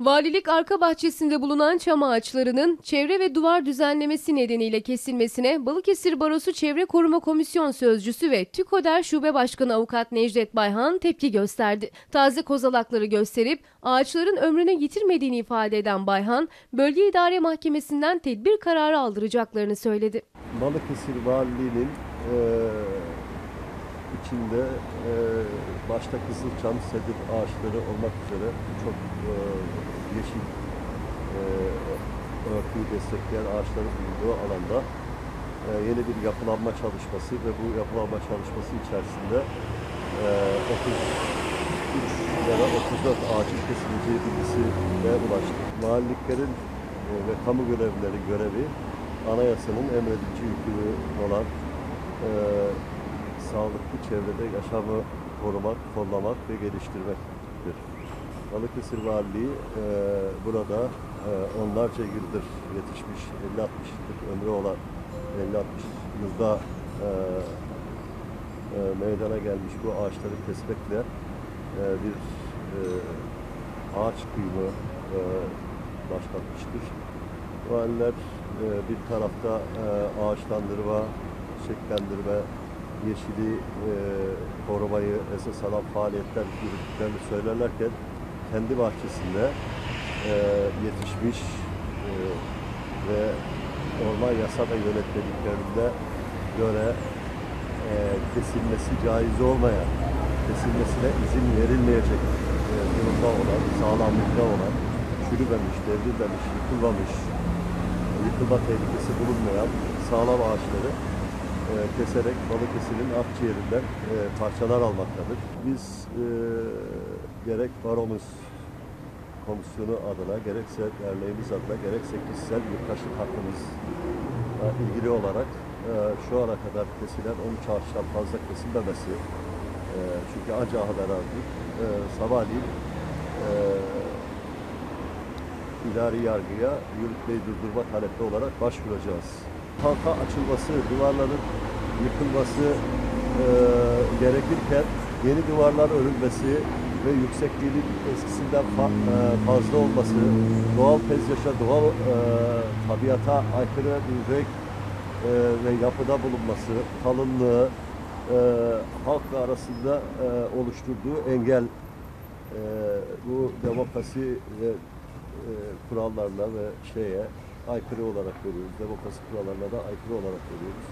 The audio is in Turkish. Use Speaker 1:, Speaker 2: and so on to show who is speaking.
Speaker 1: Valilik arka bahçesinde bulunan çam ağaçlarının çevre ve duvar düzenlemesi nedeniyle kesilmesine Balıkesir Barosu Çevre Koruma Komisyon Sözcüsü ve TÜKODER Şube Başkanı Avukat Necdet Bayhan tepki gösterdi. Taze kozalakları gösterip ağaçların ömrünü yitirmediğini ifade eden Bayhan, Bölge İdare Mahkemesi'nden tedbir kararı aldıracaklarını söyledi.
Speaker 2: Balıkesir Valiliği'nin eee, içinde eee, başta Kızılçam, sedir ağaçları olmak üzere çok eee, yeşil eee örtüyü destekleyen ağaçların bulunduğu alanda eee, yeni bir yapılanma çalışması ve bu yapılanma çalışması içerisinde eee 33 ya da 34 ağacın kesileceği bilgisine ulaştı. Valiliklerin eee, ve kamu görevlileri görevi anayasanın emredici yükümlü olan eee, sağlıklı çevrede yaşamı korumak, kollamak ve geliştirmektir. Balıkesir Valiliği eee, burada eee, onlarca yıldır yetişmiş, 50-60 yıllık ömrü olan, 50-60 yılda eee, eee, meydana gelmiş bu ağaçları kesmekle eee, bir eee, ağaç kıyımı eee, başlatmıştır. Valiler eee, bir tarafta eee, ağaçlandırma, çiçeklendirme, yeşili eee, korumayı esas alan faaliyetler yürüttüklerini söylerlerken kendi bahçesinde eee, yetişmiş eee, ve orman yasa ve yönetmeliklerinde göre eee, kesilmesi caiz olmayan, kesilmesine izin verilmeyecek eee, durumda olan, sağlamlıkta olan, çürümemiş, devrilmemiş, yıkılmamış, yıkılma tehlikesi bulunmayan sağlam ağaçları e, keserek Balıkesir'in akciğerinden e, parçalar almaktadır. Biz e, gerek baromuz komisyonu adına, gerekse derneğimiz adına, gerekse kişisel yurttaşlık hakkımızla ilgili olarak e, şu ana kadar kesilen 13 ağaçtan fazla kesilmemesi, e, çünkü anca haber aldık, e, sabahleyin e, idari yargıya yürütmeyi durdurma talepli olarak başvuracağız. Halka açılması, duvarların yıkılması e, gerekirken yeni duvarlar örülmesi ve yüksekliğinin eskisinden fa- e, fazla olması, doğal peyzaja, doğal e, tabiata aykırı bir renk e, ve yapıda bulunması, kalınlığı e, halk arasında e, oluşturduğu engel. E, bu demokrasi ve e, kurallarına ve şeye aykırı olarak görüyoruz. Demokrasi kurallarına da aykırı olarak görüyoruz.